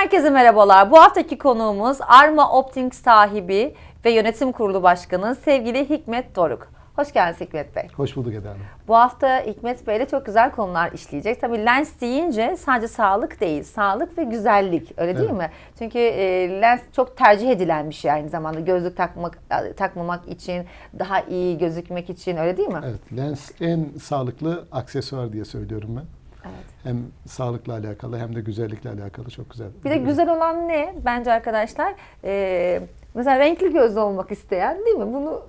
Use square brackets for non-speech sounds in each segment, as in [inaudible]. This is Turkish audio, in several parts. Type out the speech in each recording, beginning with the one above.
Herkese merhabalar. Bu haftaki konuğumuz Arma Optik sahibi ve yönetim kurulu başkanı sevgili Hikmet Doruk. Hoş geldiniz Hikmet Bey. Hoş bulduk Eda Hanım. Bu hafta Hikmet Bey ile çok güzel konular işleyecek. Tabii lens deyince sadece sağlık değil, sağlık ve güzellik öyle değil Evet. mi? Çünkü e, lens çok tercih edilen bir şey aynı zamanda. Gözlük takmak takmamak için, daha iyi gözükmek için öyle değil mi? Evet, lens en sağlıklı aksesuar diye söylüyorum ben. Evet. Hem sağlıkla alakalı hem de güzellikle alakalı çok güzel. Bir de güzel olan ne bence arkadaşlar? Ee, mesela renkli gözlü olmak isteyen değil mi? Bunu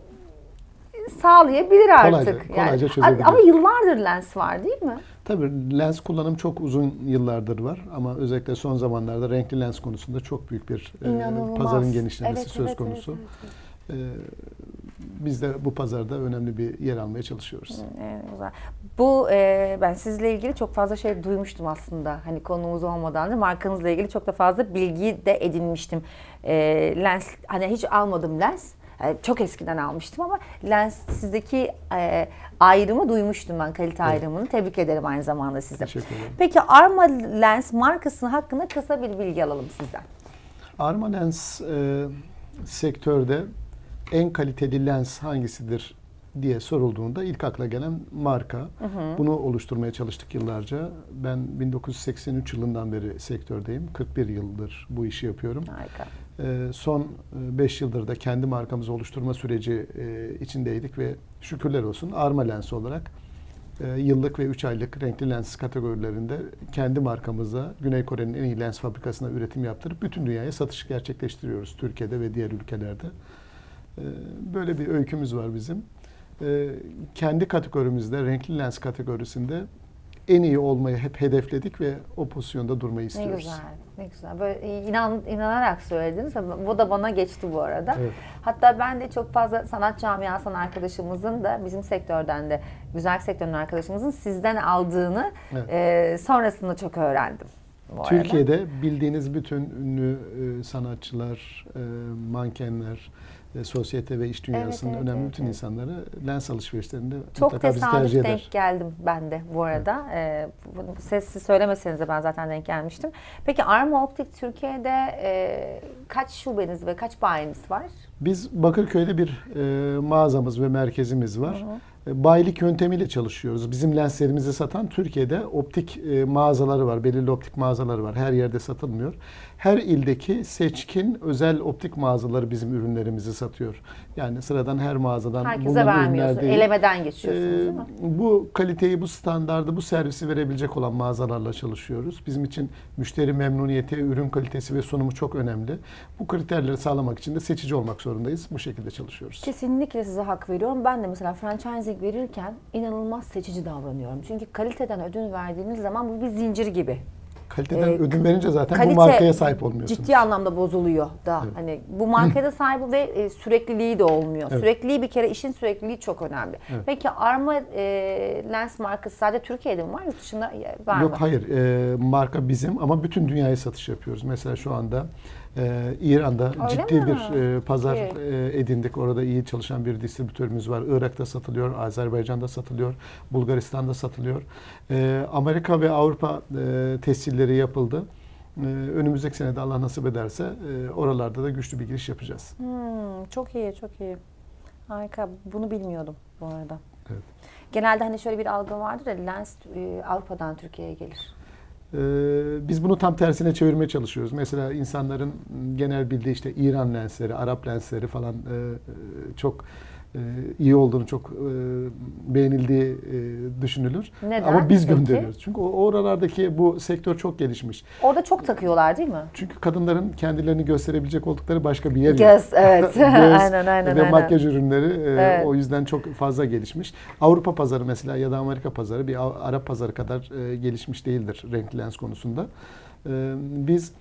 sağlayabilir Kolayca- artık. kolayca yani. çözebilir. Ama yıllardır lens var değil mi? Tabii lens kullanım çok uzun yıllardır var ama özellikle son zamanlarda renkli lens konusunda çok büyük bir e, pazarın genişlemesi Evet, söz evet, konusu. evet, evet, E, biz de bu pazarda önemli bir yer almaya çalışıyoruz. Evet, güzel. Bu e, ben sizle ilgili çok fazla şey duymuştum aslında. Hani konumuz olmadan da markanızla ilgili çok da fazla bilgi de edinmiştim. E, lens hani hiç almadım lens. E, çok eskiden almıştım ama lens sizdeki e, ayrımı duymuştum ben kalite Evet. ayrımını. Tebrik ederim aynı zamanda size. Teşekkür ederim. Peki Arma Lens markasının hakkında kısa bir bilgi alalım sizden. Arma lens e, sektörde en kaliteli lens hangisidir diye sorulduğunda ilk akla gelen marka. Bunu oluşturmaya çalıştık yıllarca. Ben 1983 yılından beri sektördeyim. 41 yıldır bu işi yapıyorum. Harika. E, son 5 yıldır da kendi markamızı oluşturma süreci e, içindeydik ve şükürler olsun Arma Lens olarak e, yıllık ve 3 aylık renkli lens kategorilerinde kendi markamıza Güney Kore'nin en iyi lens fabrikasına üretim yaptırıp bütün dünyaya satış gerçekleştiriyoruz Türkiye'de ve diğer ülkelerde. E, Böyle bir öykümüz var bizim. E, Kendi kategorimizde, renkli lens kategorisinde en iyi olmayı hep hedefledik ve o pozisyonda durmayı Ne istiyoruz. güzel, ne güzel. Böyle inan, inanarak söylediniz. ama Bu da bana geçti bu arada. Evet. Hatta ben de çok fazla sanat camiasından arkadaşımızın da bizim sektörden de güzel sektörün arkadaşımızın sizden aldığını Evet. e, sonrasında çok öğrendim. Arada. Türkiye'de bildiğiniz bütün ünlü e, sanatçılar, e, mankenler, e, sosyete ve iş dünyasının evet, önemli evet, bütün evet. insanları lens alışverişlerinde çok tesadüf eder. denk geldim ben de bu arada. E, bunu sessiz söylemeseniz de ben zaten denk gelmiştim. Peki Arma Optik Türkiye'de e, kaç şubeniz ve kaç bayiniz var? Biz Bakırköy'de bir e, mağazamız ve merkezimiz var. E, Bayilik yöntemiyle çalışıyoruz. Bizim lenslerimizi satan Türkiye'de optik e, mağazaları var. Belirli optik mağazaları var. Her yerde satılmıyor. Her ildeki seçkin özel optik mağazaları bizim ürünlerimizi satıyor. Yani sıradan her mağazadan Herkese bulunan değil. Elemeden geçiyorsunuz Ee, değil mi? Bu kaliteyi, bu standardı, bu servisi verebilecek olan mağazalarla çalışıyoruz. Bizim için müşteri memnuniyeti, ürün kalitesi ve sunumu çok önemli. Bu kriterleri sağlamak için de seçici olmak zorundayız. Bu şekilde çalışıyoruz. Kesinlikle size hak veriyorum. Ben de mesela franchising verirken inanılmaz seçici davranıyorum. Çünkü kaliteden ödün verdiğiniz zaman bu bir zincir gibi. Kaliteden Ee, ödün verince zaten bu markaya sahip olmuyorsunuz. Ciddi anlamda bozuluyor da. Evet. Hani bu markada sahibi ve e, sürekliliği de olmuyor. Evet. Sürekliliği bir kere işin sürekliliği çok önemli. Evet. Peki Arma e, lens markası sadece Türkiye'de mi var? Yurt dışında var mı? Yok hayır, e, marka bizim ama bütün dünyaya satış yapıyoruz. Mesela şu anda e, İran'da Öyle ciddi mi? bir e, pazar e, edindik. Orada iyi çalışan bir distribütörümüz var. Irak'ta satılıyor, Azerbaycan'da satılıyor, Bulgaristan'da satılıyor. E, Amerika ve Avrupa e, tescilleri yapıldı. E, önümüzdeki sene de Allah nasip ederse e, oralarda da güçlü bir giriş yapacağız. Hmm, çok iyi, çok iyi. Harika. Bunu bilmiyordum bu arada. Evet. Genelde hani şöyle bir algı vardır ya lens e, Avrupa'dan Türkiye'ye gelir. Ee, Biz bunu tam tersine çevirmeye çalışıyoruz. Mesela insanların genel bildiği işte İran lensleri, Arap lensleri falan e, e, çok iyi olduğunu, çok e, beğenildiği e, düşünülür. Neden Ama biz peki? gönderiyoruz. Çünkü oralardaki bu sektör çok gelişmiş. Orada çok takıyorlar değil mi? Çünkü kadınların kendilerini gösterebilecek oldukları başka bir yer yok. Göz, evet. [laughs] Göz [laughs] aynen aynen. ve aynen. makyaj ürünleri e, Evet. o yüzden çok fazla gelişmiş. Avrupa pazarı mesela ya da Amerika pazarı bir Arap pazarı kadar e, gelişmiş değildir renkli lens konusunda. E, biz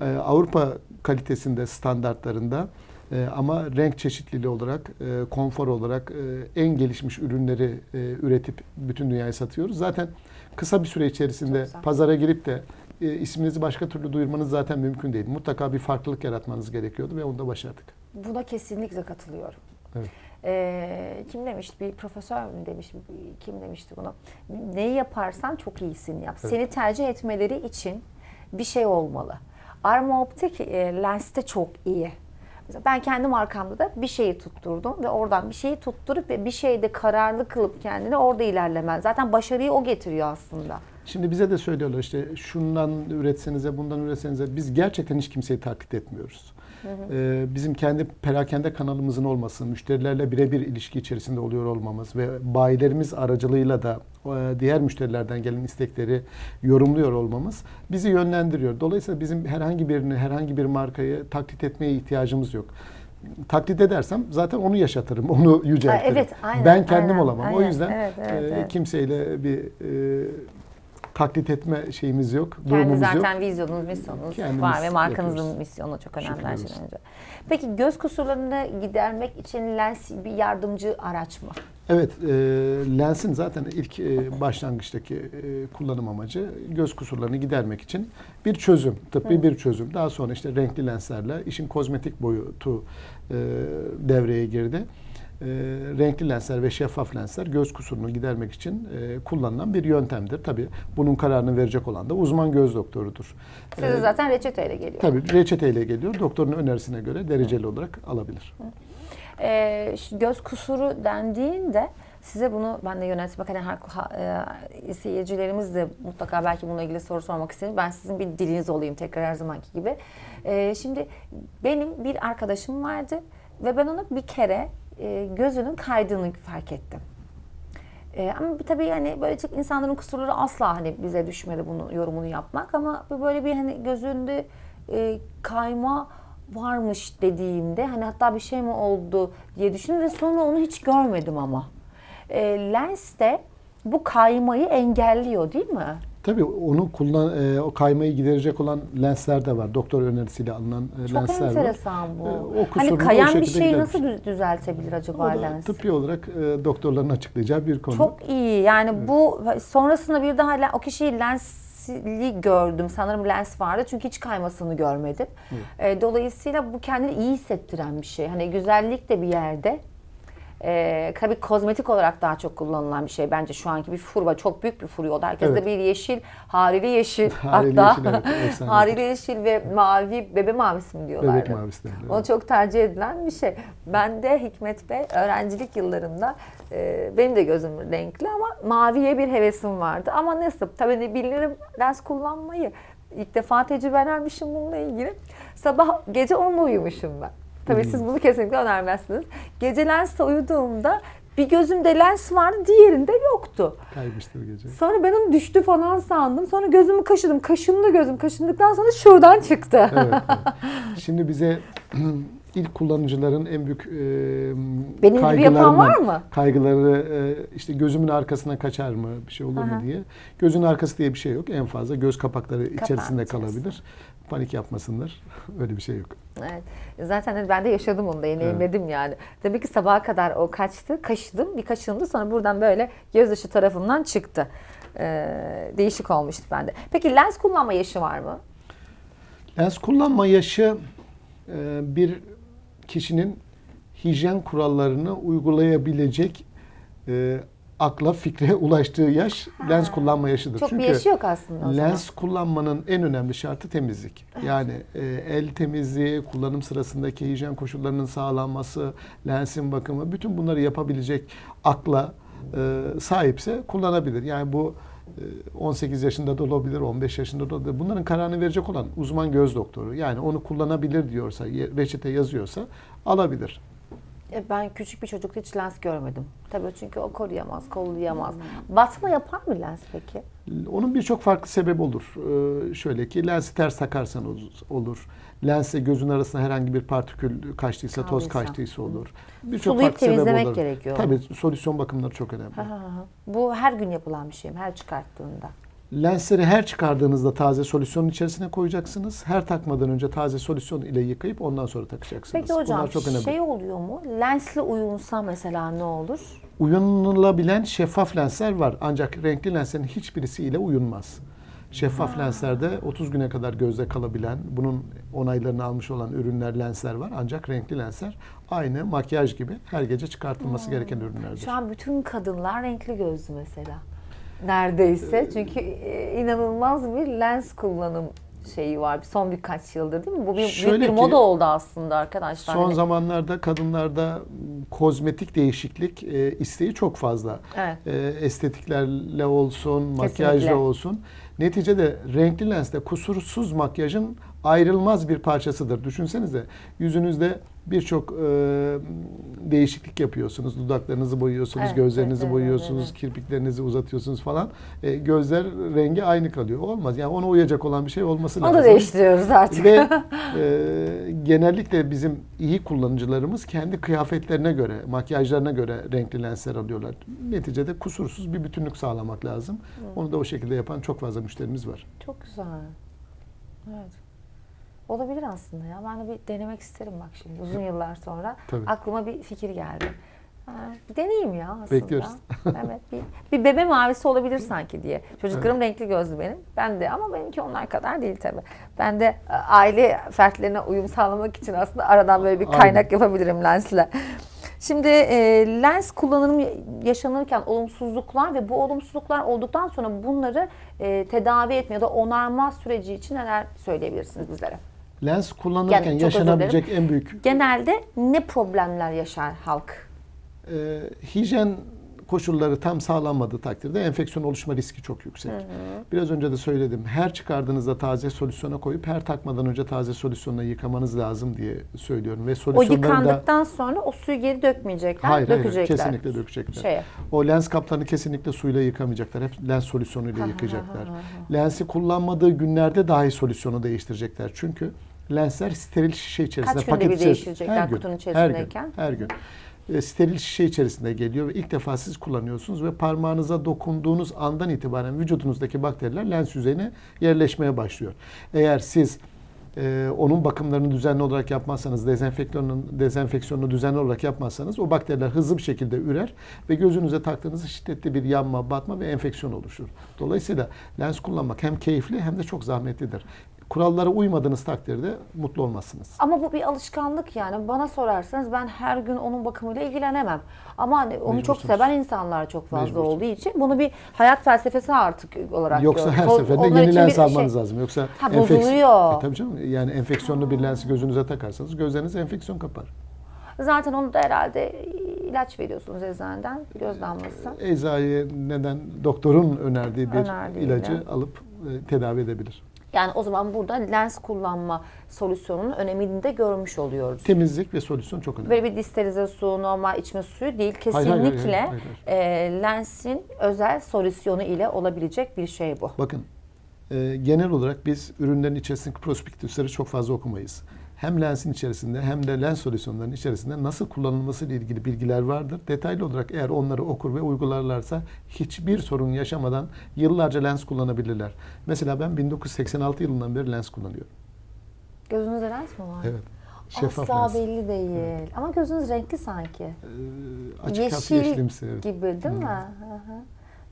e, Avrupa kalitesinde, standartlarında e, ama renk çeşitliliği olarak, e, konfor olarak e, en gelişmiş ürünleri e, üretip bütün dünyaya satıyoruz. Zaten kısa bir süre içerisinde pazara girip de e, isminizi başka türlü duyurmanız zaten mümkün değil. Mutlaka bir farklılık yaratmanız gerekiyordu ve onu da başardık. Buna kesinlikle katılıyorum. Evet. Ee, kim demişti? Bir profesör mü demiş? Kim demişti bunu? Neyi yaparsan çok iyisini yap. Evet. Seni tercih etmeleri için bir şey olmalı. Arma Optik e, lenste çok iyi. Mesela ben kendi markamda da bir şeyi tutturdum ve oradan bir şeyi tutturup ve bir şeyde kararlı kılıp kendini orada ilerlemen. Zaten başarıyı o getiriyor aslında. Şimdi bize de söylüyorlar işte şundan üretsenize, bundan üretsenize. Biz gerçekten hiç kimseyi taklit etmiyoruz. Ee, bizim kendi perakende kanalımızın olması, müşterilerle birebir ilişki içerisinde oluyor olmamız ve bayilerimiz aracılığıyla da e, diğer müşterilerden gelen istekleri yorumluyor olmamız bizi yönlendiriyor. Dolayısıyla bizim herhangi birini, herhangi bir markayı taklit etmeye ihtiyacımız yok. Taklit edersem zaten onu yaşatırım, [laughs] onu yüceltirim. evet, aynen, ben kendim aynen, olamam. o aynen. yüzden Evet, evet, e, evet. kimseyle bir e, taklit etme şeyimiz yok, Kendi durumumuz yok. zaten vizyonunuz, misyonunuz Kendimiz var ve markanızın yapıyoruz. misyonu çok önemli her şeyden önce. Peki göz kusurlarını gidermek için lens bir yardımcı araç mı? Evet, e, lensin zaten ilk e, başlangıçtaki e, kullanım amacı göz kusurlarını gidermek için bir çözüm, tıbbi bir çözüm. Daha sonra işte renkli lenslerle işin kozmetik boyutu e, devreye girdi. E, renkli lensler ve şeffaf lensler göz kusurunu gidermek için e, kullanılan bir yöntemdir. Tabii bunun kararını verecek olan da uzman göz doktorudur. Size E, zaten reçeteyle geliyor. Tabii reçeteyle geliyor. Doktorun önerisine göre dereceli olarak alabilir. Ee, şu göz kusuru dendiğinde size bunu ben de yönetmek hani her e, seyircilerimiz de mutlaka belki bununla ilgili soru sormak istedim. Ben sizin bir diliniz olayım tekrar her zamanki gibi. Ee, şimdi benim bir arkadaşım vardı ve ben ona bir kere e, gözünün kaydığını fark ettim. Ee, ama bir tabii hani böyle çok insanların kusurları asla hani bize düşmedi bunu yorumunu yapmak ama böyle bir hani gözünde e, kayma varmış dediğimde hani hatta bir şey mi oldu diye düşündüm ve sonra onu hiç görmedim ama. E, lens de bu kaymayı engelliyor değil mi? Tabii onu kullan e, o kaymayı giderecek olan lensler de var. Doktor önerisiyle alınan e, Çok lensler var. enteresan bu. E, o hani o kayan bir şeyi gidermiş. nasıl dü- düzeltebilir O acaba da lens? tıbbi olarak e, doktorların açıklayacağı bir konu. Çok iyi. Yani bu sonrasında bir daha o kişiyi lensli gördüm. Sanırım lens vardı çünkü hiç kaymasını görmedim. E, dolayısıyla bu kendini iyi hissettiren bir şey. Hani güzellik de bir yerde. E, tabii kozmetik olarak daha çok kullanılan bir şey. Bence şu anki bir furba çok büyük bir furya oldu. Herkeste Evet. bir yeşil, harili yeşil [laughs] Harili hatta yeşil, evet, harili yeşil ve mavi bebe mavisi mi diyorlar? Bebek mavisi derler. O çok tercih edilen bir şey. Ben de Hikmet Bey öğrencilik yıllarımda e, benim de gözüm renkli ama maviye bir hevesim vardı. Ama nasıl? Tabii ne bilirim lens kullanmayı. İlk defa tecrübelenmişim bununla ilgili. Sabah gece onunla uyumuşum ben. Tabii siz bunu kesinlikle önermezsiniz. Gece lensle uyuduğumda bir gözümde lens vardı, diğerinde yoktu. Kaymıştır gece. Sonra ben onu düştü falan sandım. Sonra gözümü kaşıdım. Kaşındı gözüm. Kaşındıktan sonra şuradan çıktı. Evet, evet. [laughs] Şimdi bize ilk kullanıcıların en büyük e, Benim gibi yapan kaygılarından- var mı? Kaygıları e, işte gözümün arkasına kaçar mı, bir şey olur mu Aha. diye. Gözün arkası diye bir şey yok. En fazla göz kapakları içerisinde içerisinde. kalabilir. Panik yapmasınlar. [laughs] Öyle bir şey yok. Evet. Zaten hani ben de yaşadım onu da deneyimledim yani. Demek ki sabaha kadar o kaçtı. Kaşıdım. Bir kaşındı. Sonra buradan böyle göz dışı tarafından çıktı. Ee, değişik olmuştu bende. Peki lens kullanma yaşı var mı? Lens kullanma yaşı e, bir kişinin hijyen kurallarını uygulayabilecek e, akla fikre [laughs] ulaştığı yaş lens kullanma yaşıdır. Çok Çünkü bir yaşı yok aslında o zaman. lens kullanmanın en önemli şartı temizlik. Yani e, el temizliği, kullanım sırasındaki hijyen koşullarının sağlanması, lensin bakımı, bütün bunları yapabilecek akla e, sahipse kullanabilir. Yani bu 18 yaşında da olabilir, 15 yaşında da olabilir. Bunların kararını verecek olan uzman göz doktoru. Yani onu kullanabilir diyorsa, reçete yazıyorsa alabilir. E, Ben küçük bir çocukta hiç lens görmedim. Tabii çünkü o koruyamaz, kollayamaz. Batma yapar mı lens peki? Onun birçok farklı sebebi olur. Ee, şöyle ki lensi ters takarsan ol- olur. Lensle gözün arasında herhangi bir partikül kaçtıysa, toz Kaldıysa. kaçtıysa olur. Birçok Sulayıp farklı sebep temizlemek olur. gerekiyor. Tabii solüsyon bakımları çok önemli. Ha, ha, ha. Bu her gün yapılan bir şey mi? Her çıkarttığında. Lensleri her çıkardığınızda taze solüsyonun içerisine koyacaksınız. Her takmadan önce taze solüsyon ile yıkayıp ondan sonra takacaksınız. Peki hocam Bunlar çok önemli. şey oluyor mu? Lensle uyunsa mesela ne olur? Uyumlanabilen şeffaf lensler var. Ancak renkli lenslerin hiçbirisiyle uyunmaz. Şeffaf lenslerde 30 güne kadar gözde kalabilen, bunun onaylarını almış olan ürünler, lensler var. Ancak renkli lensler aynı makyaj gibi her gece çıkartılması gereken ürünlerdir. Şu an bütün kadınlar renkli gözlü mesela. Neredeyse. Çünkü e, inanılmaz bir lens kullanım şeyi var son birkaç yıldır değil mi? Bu bir, büyük Şöyle bir ki, moda oldu aslında arkadaşlar. Son Hani- zamanlarda kadınlarda kozmetik değişiklik e, isteği çok fazla. Evet. E, estetiklerle olsun, Kesinlikle. makyajla olsun. Neticede renkli lensle kusursuz makyajın ayrılmaz bir parçasıdır. Düşünsenize yüzünüzde birçok e, değişiklik yapıyorsunuz. Dudaklarınızı boyuyorsunuz, Evet, gözlerinizi evet, evet, boyuyorsunuz, evet. kirpiklerinizi uzatıyorsunuz falan. E, gözler rengi aynı kalıyor. Olmaz. Yani ona uyacak olan bir şey olması Onu lazım. da değiştiriyoruz artık. Ve [laughs] e, genellikle bizim iyi kullanıcılarımız kendi kıyafetlerine göre, makyajlarına göre renkli lensler alıyorlar. Neticede kusursuz bir bütünlük sağlamak lazım. Onu da o şekilde yapan çok fazla müşterimiz var. Çok güzel. Evet. Olabilir aslında ya. Ben de bir denemek isterim bak şimdi uzun yıllar sonra. Tabii. Aklıma bir fikir geldi. Ha, bir deneyeyim ya aslında. Bekliyoruz. [laughs] evet. Bir, bir bebe mavisi olabilir sanki diye. Çocuklarım renkli gözlü benim. Ben de ama benimki onlar kadar değil tabii. Ben de e, aile fertlerine uyum sağlamak için aslında aradan böyle bir Aynen. kaynak yapabilirim lensle. Şimdi e, lens kullanımı yaşanırken olumsuzluklar ve bu olumsuzluklar olduktan sonra bunları e, tedavi etme ya da onarma süreci için neler söyleyebilirsiniz bizlere? Lens kullanırken Yani yaşanabilecek en büyük Genelde ne problemler yaşar halk? e, hijyen koşulları tam sağlanmadığı takdirde enfeksiyon oluşma riski çok yüksek. Biraz önce de söyledim. Her çıkardığınızda taze solüsyona koyup her takmadan önce taze solüsyonla yıkamanız lazım diye söylüyorum. Ve O solüsyonların da yıkandıktan sonra o suyu geri dökmeyecekler, hayır, hayır, dökecekler. kesinlikle dökecekler. Şeye. O lens kaplarını kesinlikle suyla yıkamayacaklar. Hep lens solüsyonuyla yıkayacaklar. Lensi kullanmadığı günlerde dahi solüsyonu değiştirecekler. Çünkü lensler steril şişe içerisinde. Kaç günde paket bir değiştirecekler her gün, kutunun Her içerisindeyken? gün. Her gün. E, steril şişe içerisinde geliyor ve ilk defa siz kullanıyorsunuz ve parmağınıza dokunduğunuz andan itibaren vücudunuzdaki bakteriler lens yüzeyine yerleşmeye başlıyor. Eğer siz e, onun bakımlarını düzenli olarak yapmazsanız, dezenfeksiyonunu, dezenfeksiyonunu düzenli olarak yapmazsanız o bakteriler hızlı bir şekilde ürer ve gözünüze taktığınızda şiddetli bir yanma, batma ve enfeksiyon oluşur. Dolayısıyla lens kullanmak hem keyifli hem de çok zahmetlidir. Kurallara uymadığınız takdirde mutlu olmazsınız. Ama bu bir alışkanlık yani. Bana sorarsanız ben her gün onun bakımıyla ilgilenemem. Ama hani onu çok Mecbursunuz. seven insanlar çok fazla Mecbursunuz. olduğu için bunu bir hayat felsefesi artık olarak Yoksa görüyorum. her O- seferinde onlar için lens bir şey- almanız lazım. Yoksa Ha, bozuluyor. E, tabii canım. Yani enfeksiyonlu bir lensi gözünüze takarsanız gözleriniz enfeksiyon kapar. Zaten onu da herhalde ilaç veriyorsunuz eczaneden göz damlası. Eczacıya neden doktorun önerdiği bir Önerdiğiyle. ilacı alıp e, tedavi edebilir. Yani o zaman burada lens kullanma solüsyonunun önemini de görmüş oluyoruz. Temizlik ve solüsyon çok önemli. Böyle bir disterize su, normal içme suyu değil. Hayır, hayır, hayır, Kesinlikle hayır, hayır. e, lensin özel solüsyonu ile olabilecek bir şey bu. Bakın e, genel olarak biz ürünlerin içerisindeki prospektüsleri çok fazla okumayız. Hem lensin içerisinde hem de lens solüsyonlarının içerisinde nasıl kullanılması ile ilgili bilgiler vardır. Detaylı olarak eğer onları okur ve uygularlarsa hiçbir sorun yaşamadan yıllarca lens kullanabilirler. Mesela ben 1986 yılından beri lens kullanıyorum. Gözünüzde lens mi var? Evet. Şeffaf Asla lens. belli değil. Ama gözünüz renkli sanki. Ee, açık hafif Yeşil yeşilimsi. evet. gibi değil mi? Hı hı.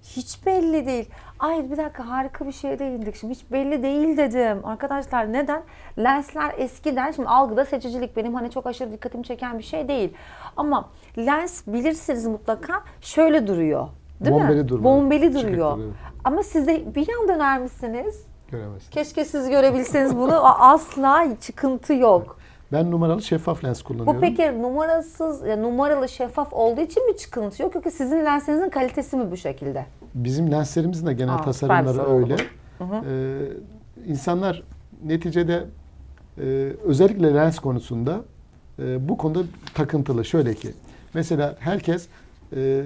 Hiç belli değil. Ay bir dakika harika bir şeye değindik. Şimdi hiç belli değil dedim. Arkadaşlar neden? Lensler eskiden şimdi algıda seçicilik benim hani çok aşırı dikkatimi çeken bir şey değil. Ama lens bilirsiniz mutlaka şöyle duruyor. Değil mi? Bombeli durma. Bombeli Çıkık duruyor. duruyor. Ama siz de bir yan döner misiniz? Göremezsiniz. Keşke siz görebilseniz bunu. [laughs] Asla çıkıntı yok. Ben numaralı şeffaf lens kullanıyorum. Bu peki numarasız, ya numaralı şeffaf olduğu için mi çıkıntı yok yoksa sizin lensinizin kalitesi mi bu şekilde? Bizim lenslerimizin de genel Aa, tasarımları öyle. Ee, insanlar neticede e, özellikle lens konusunda e, bu konuda takıntılı. Şöyle ki mesela herkes e,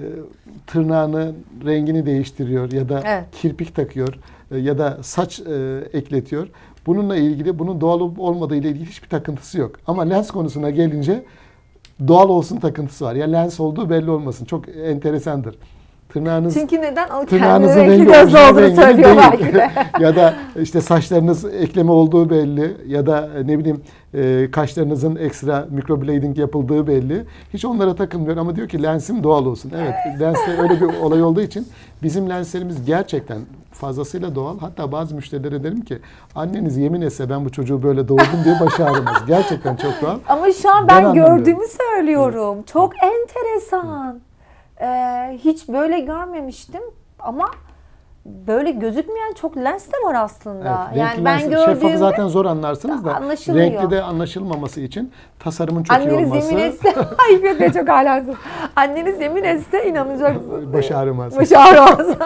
tırnağını rengini değiştiriyor ya da Evet. kirpik takıyor e, ya da saç e, ekletiyor. Bununla ilgili bunun doğal olup olmadığı ile ilgili hiçbir takıntısı yok. Ama lens konusuna gelince doğal olsun takıntısı var. Ya lens olduğu belli olmasın. Çok enteresandır. Tırnağınız Çünkü neden? O Tırnağınızın rengi gözlü olduğunu söylüyor belki de. [laughs] ya da işte saçlarınız ekleme olduğu belli ya da e, ne bileyim e, kaşlarınızın ekstra microblading yapıldığı belli. Hiç onlara takılmıyor ama diyor ki lensim doğal olsun. Evet lenste [laughs] öyle bir olay olduğu için bizim lenslerimiz gerçekten fazlasıyla doğal. Hatta bazı müşterilere derim ki anneniz yemin etse ben bu çocuğu böyle doğurdum diye başı ağrımaz. Gerçekten çok doğal. Ama şu an Ben ben, gördüğümü söylüyorum. Çok enteresan. Ee, hiç böyle görmemiştim ama böyle gözükmeyen çok lens de var aslında. Evet, yani ben gördüğümde şeffafı zaten zor anlarsınız da Anlaşılmıyor. renkli de anlaşılmaması için tasarımın çok iyi anneniz olması yemin etse, [laughs] ay Bey çok alaksız. Anneniz yemin etse inanacak. baş ağrımaz. Baş ağrımaz. [laughs]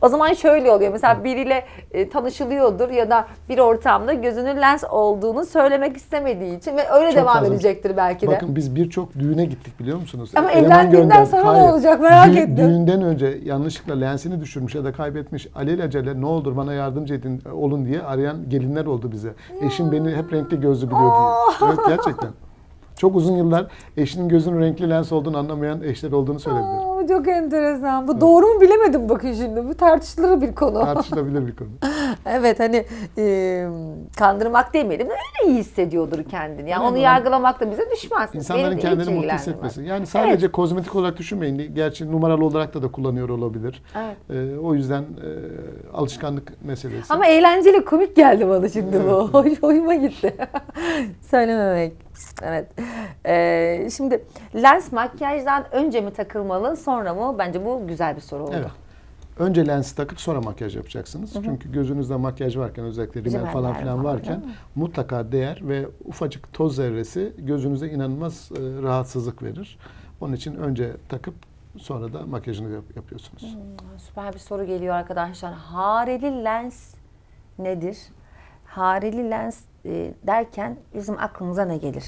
o zaman şöyle oluyor. Mesela biriyle e, tanışılıyordur ya da bir ortamda gözünün lens olduğunu söylemek istemediği için ve öyle Çok devam fazla. edecektir belki de. Bakın biz birçok düğüne gittik biliyor musunuz? Ama Eleman evlendiğinden gönder- sonra ne Hayır. olacak merak Düğün- ettim. Düğünden önce yanlışlıkla lensini düşürmüş ya da kaybetmiş. Alelacele ne olur bana yardımcı edin olun diye arayan gelinler oldu bize. Eşim beni hep renkli gözlü biliyor diye. Evet gerçekten. Çok uzun yıllar eşinin gözünün renkli lens olduğunu anlamayan eşler olduğunu söylediler. Aa, bu çok enteresan. Bu doğru mu bilemedim bakın şimdi. Bu tartışılır bir konu. Tartışılabilir bir konu. [laughs] evet hani e, kandırmak demeyelim de öyle iyi hissediyordur kendini. Yani Evet, onu ama yargılamak da bize düşmez. İnsanların kendini mutlu hissetmesi. Yani sadece kozmetik olarak düşünmeyin. Gerçi numaralı olarak da da kullanıyor olabilir. Evet. Ee, o yüzden e, alışkanlık meselesi. Ama eğlenceli, komik geldi bana şimdi bu. Hoş, hoşuma gitti. [laughs] Söylememek. Evet. Ee, şimdi lens makyajdan önce mi takılmalı, sonra mı? Bence bu güzel bir soru oldu. Evet. Önce lensi takıp sonra makyaj yapacaksınız. Çünkü gözünüzde makyaj varken özellikle rimel falan filan varken mutlaka değer ve ufacık toz zerresi gözünüze inanılmaz e, rahatsızlık verir. Onun için önce takıp sonra da makyajını yap- yapıyorsunuz. Hmm, Süper bir soru geliyor arkadaşlar. Hareli lens nedir? Hareli lens e, derken bizim aklımıza ne gelir?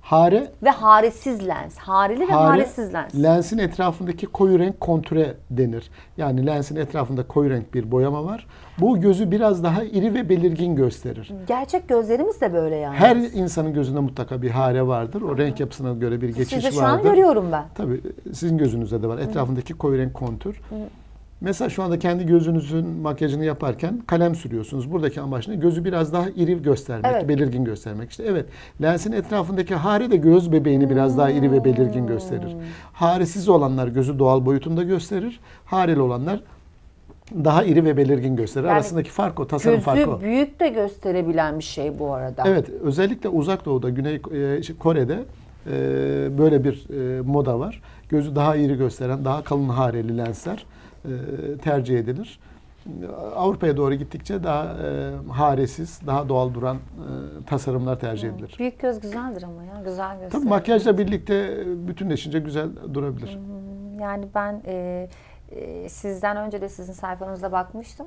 Hare Ve haresiz lens. Hareli ve Hare, haresiz lens. lensin etrafındaki koyu renk kontüre denir. Yani lensin etrafında koyu renk bir boyama var. Bu gözü biraz daha iri ve belirgin gösterir. Gerçek gözlerimiz de böyle yani. Her insanın gözünde mutlaka bir hare vardır. O renk yapısına göre bir geçiş Sizde şu an vardır. görüyorum ben. Tabii sizin gözünüzde de var. Etrafındaki koyu renk kontür. Mesela şu anda kendi gözünüzün makyajını yaparken kalem sürüyorsunuz. Buradaki amaç ne? Gözü biraz daha iri göstermek, Evet. belirgin göstermek. İşte evet, lensin etrafındaki hare de göz bebeğini biraz daha iri ve belirgin gösterir. Haresiz olanlar gözü doğal boyutunda gösterir. Hareli olanlar daha iri ve belirgin gösterir. Yani Arasındaki fark o, tasarım farkı o. Gözü büyük de gösterebilen bir şey bu arada. Evet, özellikle Uzak Doğu'da, Güney e, şey, Kore'de e, böyle bir e, moda var. Gözü daha iri gösteren, daha kalın hareli lensler tercih edilir. Avrupa'ya doğru gittikçe daha e, haresiz, daha doğal duran e, tasarımlar tercih edilir. Büyük göz güzeldir ama ya. Güzel gösteriyor. Tabii makyajla birlikte e, bütünleşince güzel durabilir. Yani ben e, e, sizden önce de sizin sayfanıza bakmıştım.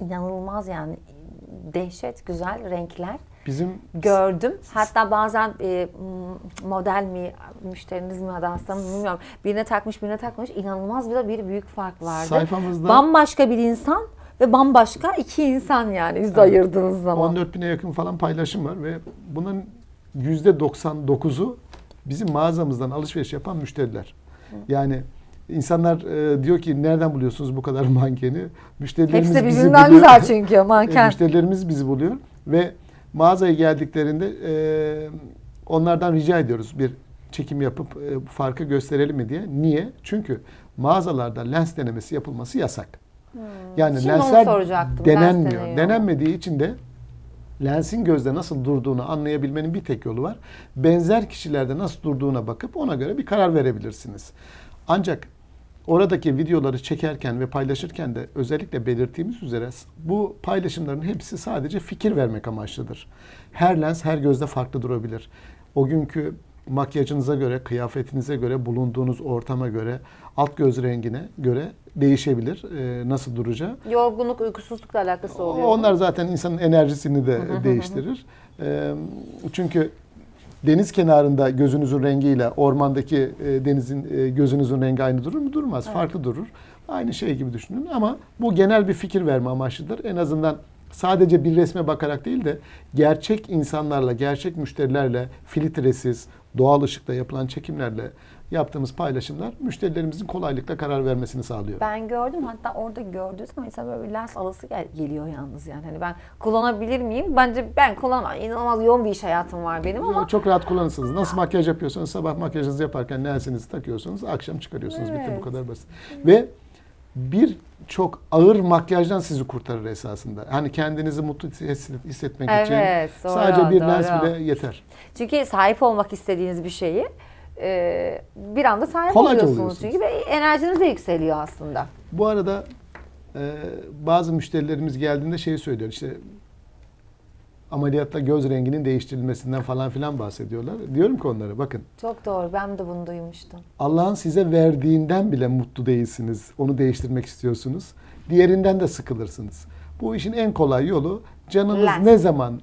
İnanılmaz yani. Dehşet güzel renkler Bizim gördüm. Hatta bazen e, model mi, müşteriniz mi hastanız mı bilmiyorum. Birine takmış, birine takmış. İnanılmaz bir de bir büyük fark vardı. sayfamızda Bambaşka bir insan ve bambaşka iki insan yani yüz ayırdığınız zaman. 14 bine yakın falan paylaşım var ve bunun %99'u bizim mağazamızdan alışveriş yapan müşteriler. Yani insanlar e, diyor ki nereden buluyorsunuz bu kadar [laughs] mankeni? Müşterilerimiz Hepsi bizi buluyor. güzel çünkü E, [laughs] manken. Müşterilerimiz bizi buluyor ve mağazaya geldiklerinde e, onlardan rica ediyoruz bir çekim yapıp e, bu farkı gösterelim mi diye. Niye? Çünkü mağazalarda lens denemesi yapılması yasak. Yani Hmm. Şimdi onu lensler. Lens denenmiyor. deneyi Denenmediği için de lensin gözde nasıl durduğunu anlayabilmenin bir tek yolu var. Benzer kişilerde nasıl durduğuna bakıp ona göre bir karar verebilirsiniz. Ancak oradaki videoları çekerken ve paylaşırken de özellikle belirttiğimiz üzere bu paylaşımların hepsi sadece fikir vermek amaçlıdır. Her lens her gözde farklı durabilir. O günkü makyajınıza göre, kıyafetinize göre, bulunduğunuz ortama göre, alt göz rengine göre değişebilir e, nasıl duracağı. Yorgunluk, uykusuzlukla alakası oluyor. Onlar zaten insanın enerjisini de değiştirir. Ee, Çünkü deniz kenarında gözünüzün rengiyle ormandaki e, denizin e, gözünüzün rengi aynı durur mu? Durmaz. Farklı durur. Aynı şey gibi düşünün ama bu genel bir fikir verme amaçlıdır. En azından sadece bir resme bakarak değil de gerçek insanlarla, gerçek müşterilerle filtresiz, doğal ışıkta yapılan çekimlerle yaptığımız paylaşımlar müşterilerimizin kolaylıkla karar vermesini sağlıyor. Ben gördüm hatta orada gördüğünüz zaman insan böyle bir lens alası gel- geliyor yalnız yani. Hani ben kullanabilir miyim? Bence ben kullanamam. İnanılmaz yoğun bir iş hayatım var benim ama Çok rahat kullanırsınız. Nasıl makyaj yapıyorsanız sabah makyajınızı yaparken lensinizi takıyorsunuz, akşam çıkarıyorsunuz. Bitti Evet. bu kadar basit. Ve bir çok ağır makyajdan sizi kurtarır esasında. Hani kendinizi mutlu his- hissetmek için Evet, doğru, sadece bir lens doğru. bile yeter. çünkü sahip olmak istediğiniz bir şeyi e, bir anda sahip Kolayca oluyorsunuz oluyorsunuz. çünkü ve enerjiniz de yükseliyor aslında. Bu arada e, bazı müşterilerimiz geldiğinde şey söylüyor işte ameliyatta göz renginin değiştirilmesinden falan filan bahsediyorlar. Diyorum ki onlara bakın Çok doğru. Ben de bunu duymuştum. Allah'ın size verdiğinden bile mutlu değilsiniz. Onu değiştirmek istiyorsunuz. Diğerinden de sıkılırsınız. Bu işin en kolay yolu canınız Lens. ne zaman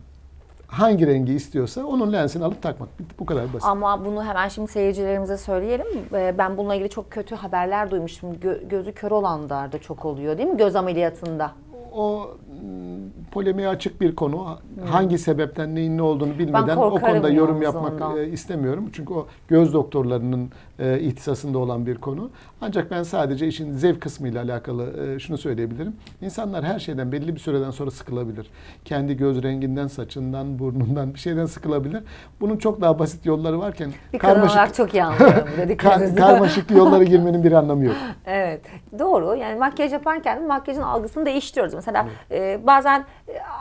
hangi rengi istiyorsa onun lensini alıp takmak. Bu kadar basit. Ama bunu hemen şimdi seyircilerimize söyleyelim. Ee, Ben bununla ilgili çok kötü haberler duymuştum. Gö- gözü kör olanlarda çok oluyor değil mi? Göz ameliyatında. O mm, polemiğe açık bir konu. Hangi sebepten neyin ne olduğunu bilmeden o konuda yorum yapmak ondan. e, istemiyorum. Çünkü o göz doktorlarının e, ihtisasında olan bir konu. Ancak ben sadece işin zevk kısmıyla alakalı e, şunu söyleyebilirim. İnsanlar her şeyden belli bir süreden sonra sıkılabilir. Kendi göz renginden, saçından, burnundan bir şeyden sıkılabilir. Bunun çok daha basit yolları varken Bir olarak çok iyi anlıyorum [laughs] kar- karmaşık yollara girmenin bir anlamı yok. [laughs] Evet doğru yani makyaj yaparken makyajın algısını değiştiriyoruz. Mesela e, bazen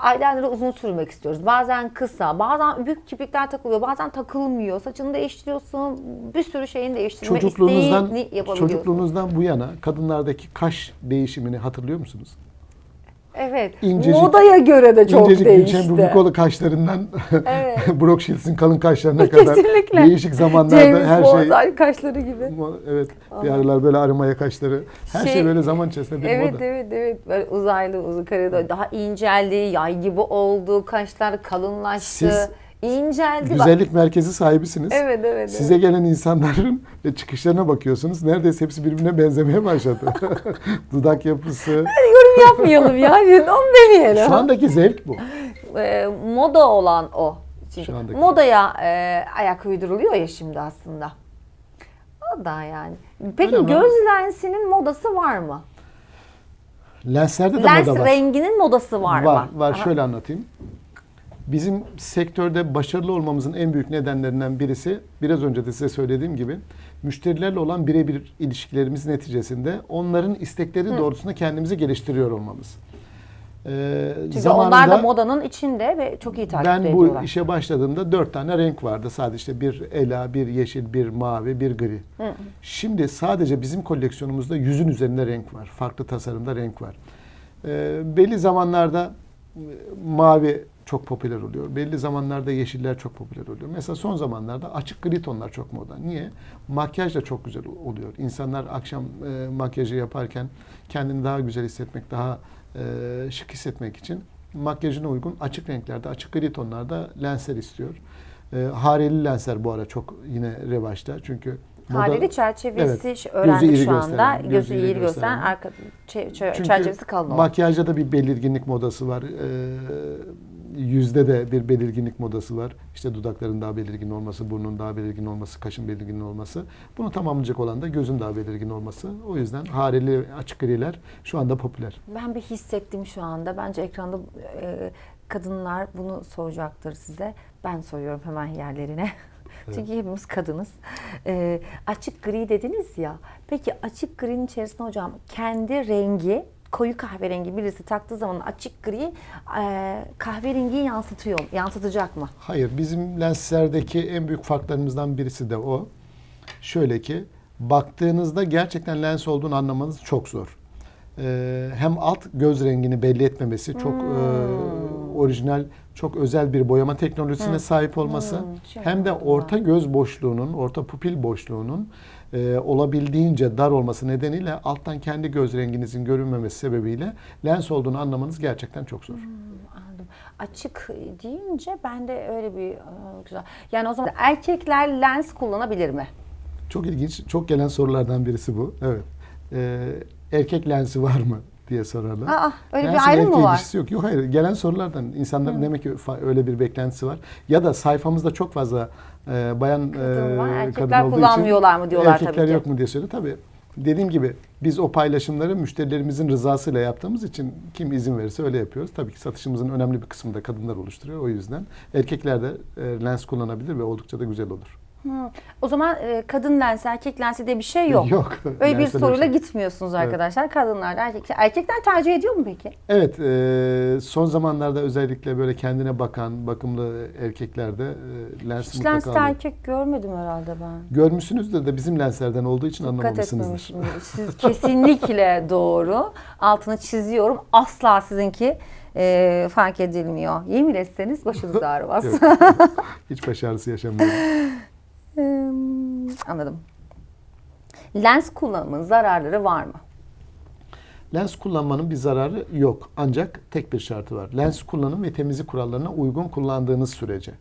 eyeliner'ı uzun sürmek istiyoruz. Bazen kısa, bazen büyük kirpikler takılıyor, bazen takılmıyor. Saçını değiştiriyorsun, bir sürü şeyin değiştirme Çocukluğunuzdan, isteğini yapabiliyorsun. çocukluğunuzdan bu yana kadınlardaki kaş değişimini hatırlıyor musunuz? Evet. İncecik- Modaya göre de çok İncecik değişti. Gülşen Rubikolu kaşlarından [laughs] Evet. Brooke Shields'in kalın kaşlarına kadar Kesinlikle. değişik zamanlarda James her Bond, şey ay kaşları gibi. evet bir aralar böyle arımaya kaşları her şey, Şey- böyle zaman içerisinde bir Evet moda. evet evet böyle uzaylı uzun karede daha inceldi, yay gibi oldu, kaşlar kalınlaştı, Siz inceldi. Bak- Güzellik merkezi sahibisiniz. Evet evet. Size evet. gelen insanların [laughs] çıkışlarına bakıyorsunuz. Neredeyse hepsi birbirine benzemeye başladı. [laughs] Dudak yapısı. Yorum yapmayalım ya. Onu demeyelim. Şu andaki zevk bu. Ee, moda olan o. Çünkü Şu andaki. modaya e, ayak uyduruluyor ya şimdi aslında. O da yani. Peki Öyle mi? göz lensinin modası var mı? Lenslerde de Lens moda var. renginin modası var, Var, mı? var. Şöyle anlatayım. Bizim sektörde başarılı olmamızın en büyük nedenlerinden birisi, biraz önce de size söylediğim gibi, müşterilerle olan birebir ilişkilerimiz neticesinde onların istekleri doğrultusunda kendimizi geliştiriyor olmamız. Ee, Çünkü onlar da modanın içinde ve çok iyi takip ben ediyorlar. bu işe başladığımda dört tane renk vardı. Sadece işte bir ela, bir yeşil, bir mavi, bir gri. Şimdi sadece bizim koleksiyonumuzda yüzün üzerinde renk var. Farklı tasarımda renk var. Ee, belli zamanlarda e, mavi çok popüler oluyor. Belli zamanlarda yeşiller çok popüler oluyor. Mesela son zamanlarda açık gri tonlar çok moda. Niye? Makyaj da çok güzel oluyor. İnsanlar akşam e, makyajı yaparken kendini daha güzel hissetmek, daha e, şık hissetmek için makyajına uygun açık renklerde, açık gri tonlarda lensler istiyor. E, hareli lensler bu ara çok yine revaçta. Çünkü moda- Hareli çerçevesi Evet, iri şu anda. Gözü, gözü iyi gösteren, gösteren. arka çe- çerçevesi kalın. Makyajda da bir belirginlik modası var. Ee, yüzde de bir belirginlik modası var. İşte dudakların daha belirgin olması, burnun daha belirgin olması, kaşın belirgin olması. Bunu tamamlayacak olan da gözün daha belirgin olması. O yüzden hareli açık griler şu anda popüler. Ben bir hissettim şu anda. Bence ekranda e, kadınlar bunu soracaktır size. Ben soruyorum hemen yerlerine. [laughs] Çünkü hepimiz kadınız. E, açık gri dediniz ya. Peki açık grinin içerisinde hocam kendi rengi koyu kahverengi birisi taktığı zaman açık gri e, kahverengiyi yansıtıyor, yansıtacak mı? Hayır, bizim lenslerdeki en büyük farklarımızdan birisi de o. Şöyle ki, baktığınızda gerçekten lens olduğunu anlamanız çok zor. Ee, hem alt göz rengini belli etmemesi, çok e, orijinal, çok özel bir boyama teknolojisine sahip olması, şey hem de orta göz boşluğunun, orta pupil boşluğunun e, olabildiğince dar olması nedeniyle alttan kendi göz renginizin görünmemesi sebebiyle lens olduğunu anlamanız gerçekten çok zor. Anladım. Açık deyince ben de öyle bir e, güzel. Yani o zaman erkekler lens kullanabilir mi? Çok ilginç, çok gelen sorulardan birisi bu. Evet. Ee, erkek lensi var mı diye sorarlar. Aa, öyle bir Lensin ayrım mı var? Yok, yok hayır. Gelen sorulardan insanların demek ki öyle bir beklentisi var. Ya da sayfamızda çok fazla e, bayan Kadın var, e, erkekler kadın olduğu kullanmıyorlar için mı diyorlar erkekler tabii ki. yok mu diye soruyor. Tabii dediğim gibi biz o paylaşımları müşterilerimizin rızasıyla yaptığımız için kim izin verirse öyle yapıyoruz. Tabii ki satışımızın önemli bir kısmını da kadınlar oluşturuyor. O yüzden erkekler de e, lens kullanabilir ve oldukça da güzel olur. O zaman e, kadın lensi, erkek lensi diye bir şey yok. Yok. Öyle bir de soruyla şey. gitmiyorsunuz arkadaşlar. Kadınlar, erkekler. Erkekler tercih ediyor mu peki? Evet, e, son zamanlarda özellikle böyle kendine bakan, bakımlı erkeklerde e, lens Hiç mutlaka lenste alıyor. erkek görmedim herhalde ben. Görmüşsünüzdür de bizim lenslerden olduğu için Dikkat anlamamışsınızdır. etmemişim. Siz kesinlikle [laughs] doğru. Altını çiziyorum. Asla sizinki e, fark edilmiyor. Yemin etseniz başınız [laughs] ağrımaz. Yok. Hiç baş ağrısı yaşamıyorum. [laughs] Anladım. Lens kullanımının zararları var mı? Lens kullanmanın bir zararı yok. Ancak tek bir şartı var. Lens kullanım ve temizlik kurallarına uygun kullandığınız sürece.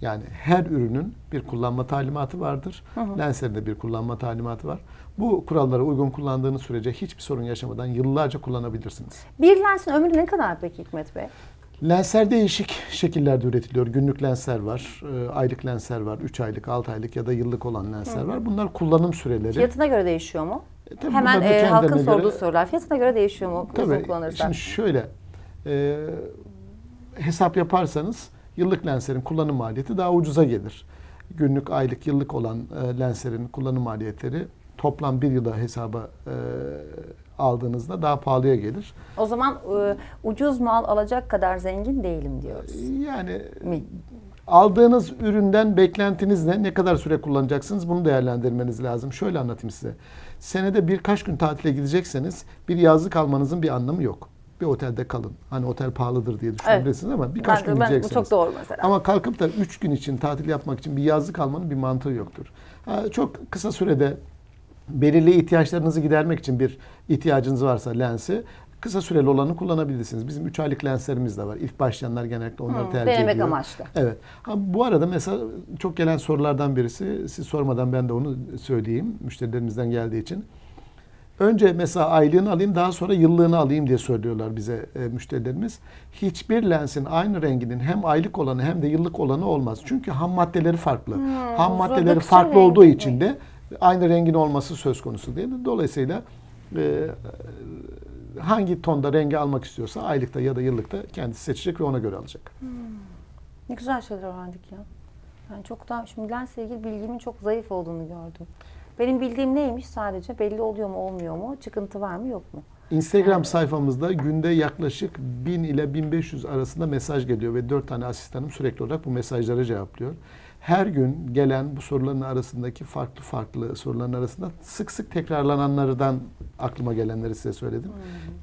Yani her ürünün bir kullanma talimatı vardır. Lenslerin de bir kullanma talimatı var. Bu kurallara uygun kullandığınız sürece hiçbir sorun yaşamadan yıllarca kullanabilirsiniz. Bir lensin ömrü ne kadar peki Hikmet Bey? Lensler değişik şekillerde üretiliyor. Günlük lensler var, e, aylık lensler var, 3 aylık, 6 aylık ya da yıllık olan lensler var. Bunlar kullanım süreleri. Fiyatına göre değişiyor mu? E, tabii Hemen e, halkın kendilerine sorduğu göre- sorular. Fiyatına göre değişiyor mu uzun Tabii. kullanırsa? Şimdi şöyle e, hesap yaparsanız yıllık lenslerin kullanım maliyeti daha ucuza gelir. Günlük, aylık, yıllık olan e, lenslerin kullanım maliyetleri toplam bir yıla hesaba e, aldığınızda daha pahalıya gelir. O zaman e, ucuz mal alacak kadar zengin değilim diyoruz. Yani Mi? aldığınız üründen beklentiniz ne? Ne kadar süre kullanacaksınız? Bunu değerlendirmeniz lazım. Şöyle anlatayım size. Senede birkaç gün tatile gidecekseniz bir yazlık almanızın bir anlamı yok. Bir otelde kalın. Hani otel pahalıdır diye düşünebilirsiniz ama birkaç Ben- gün ben- bu gideceksiniz. çok doğru mesela. Ama kalkıp da 3 gün için tatil yapmak için bir yazlık almanın bir mantığı yoktur. Ha, çok kısa sürede belirli ihtiyaçlarınızı gidermek için bir ihtiyacınız varsa lensi kısa süreli olanı kullanabilirsiniz. Bizim 3 aylık lenslerimiz de var. İlk başlayanlar genellikle onları Hı, tercih denemek ediyor. amaçlı. Evet. Ha, bu arada mesela çok gelen sorulardan birisi, siz sormadan ben de onu söyleyeyim müşterilerimizden geldiği için. Önce mesela aylığını alayım daha sonra yıllığını alayım diye söylüyorlar bize e, müşterilerimiz. Hiçbir lensin aynı renginin hem aylık olanı hem de yıllık olanı olmaz. Çünkü ham maddeleri farklı. ham maddeleri farklı olduğu için de aynı rengin olması söz konusu değil. Dolayısıyla e, hangi tonda rengi almak istiyorsa aylıkta ya da yıllıkta kendisi seçecek ve ona göre alacak. Ne güzel şeyler öğrendik ya. Yani çok daha şimdi lensle ilgili bilgimin çok zayıf olduğunu gördüm. Benim bildiğim neymiş sadece belli oluyor mu olmuyor mu? Çıkıntı var mı yok mu? Instagram sayfamızda günde yaklaşık 1000 ile 1500 arasında mesaj geliyor ve 4 tane asistanım sürekli olarak bu mesajları cevaplıyor. Her gün gelen bu soruların arasındaki farklı farklı soruların arasında sık sık tekrarlananlardan aklıma gelenleri size söyledim.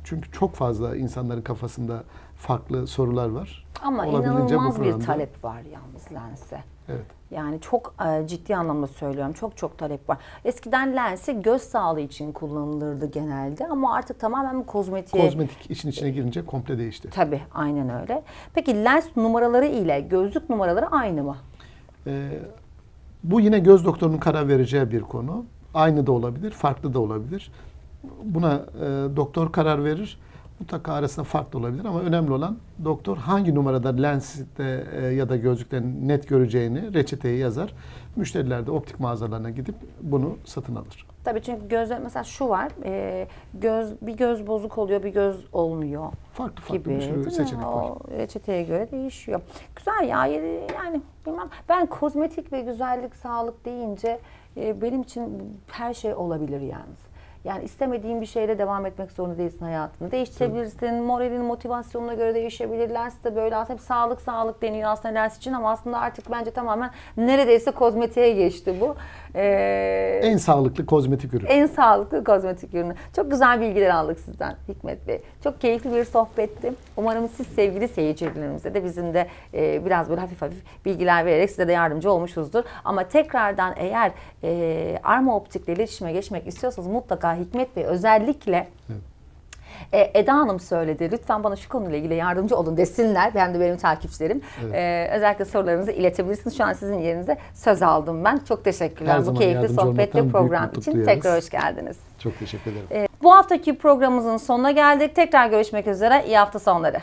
Çünkü çok fazla insanların kafasında farklı sorular var. Ama inanılmaz bir programda- talep var yalnız lense. Evet. Yani çok e, ciddi anlamda söylüyorum. Çok çok talep var. Eskiden lensi göz sağlığı için kullanılırdı genelde ama artık tamamen kozmetiğe... Kozmetik işin içine girince komple değişti. Tabii aynen öyle. Peki lens numaraları ile gözlük numaraları aynı mı? Ee, bu yine göz doktorunun karar vereceği bir konu. Aynı da olabilir, farklı da olabilir. Buna e, doktor karar verir. Mutlaka arasında farklı olabilir ama önemli olan doktor hangi numarada lenste e, ya da gözlükte net göreceğini reçeteyi yazar. Müşteriler de optik mağazalarına gidip bunu satın alır. Tabii çünkü gözler mesela şu var. e, göz bir göz bozuk oluyor, bir göz olmuyor Farklı farklı gibi. bir sürü seçenek var. O reçeteye göre değişiyor. Güzel ya yani bilmem. Ben kozmetik ve güzellik, sağlık deyince e, benim için her şey olabilir yalnız. Yani istemediğin bir şeyle devam etmek zorunda değilsin hayatını. Değiştirebilirsin. Moralin, motivasyonuna göre değişebilir. Lens de böyle aslında hep sağlık sağlık deniyor aslında lens için ama aslında artık bence tamamen neredeyse kozmetiğe geçti bu. Ee, En sağlıklı kozmetik ürün. en sağlıklı kozmetik ürünü. Çok güzel bilgiler aldık sizden Hikmet Bey. Çok keyifli bir sohbetti. Umarım siz sevgili seyircilerimize de bizim de e, biraz böyle hafif hafif bilgiler vererek size de yardımcı olmuşuzdur. Ama tekrardan eğer e, Arma Optik'le iletişime geçmek istiyorsanız mutlaka Hikmet Bey özellikle e, Eda Hanım söyledi. Lütfen bana şu konuyla ilgili yardımcı olun desinler. Ben de benim takipçilerim. Evet. E, özellikle sorularınızı iletebilirsiniz. Şu an sizin yerinize söz aldım ben. Çok teşekkürler Her bu keyifli sohbet ve program için duyarız. tekrar hoş geldiniz. Çok teşekkür ederim. E, bu haftaki programımızın sonuna geldik. Tekrar görüşmek üzere. İyi hafta sonları.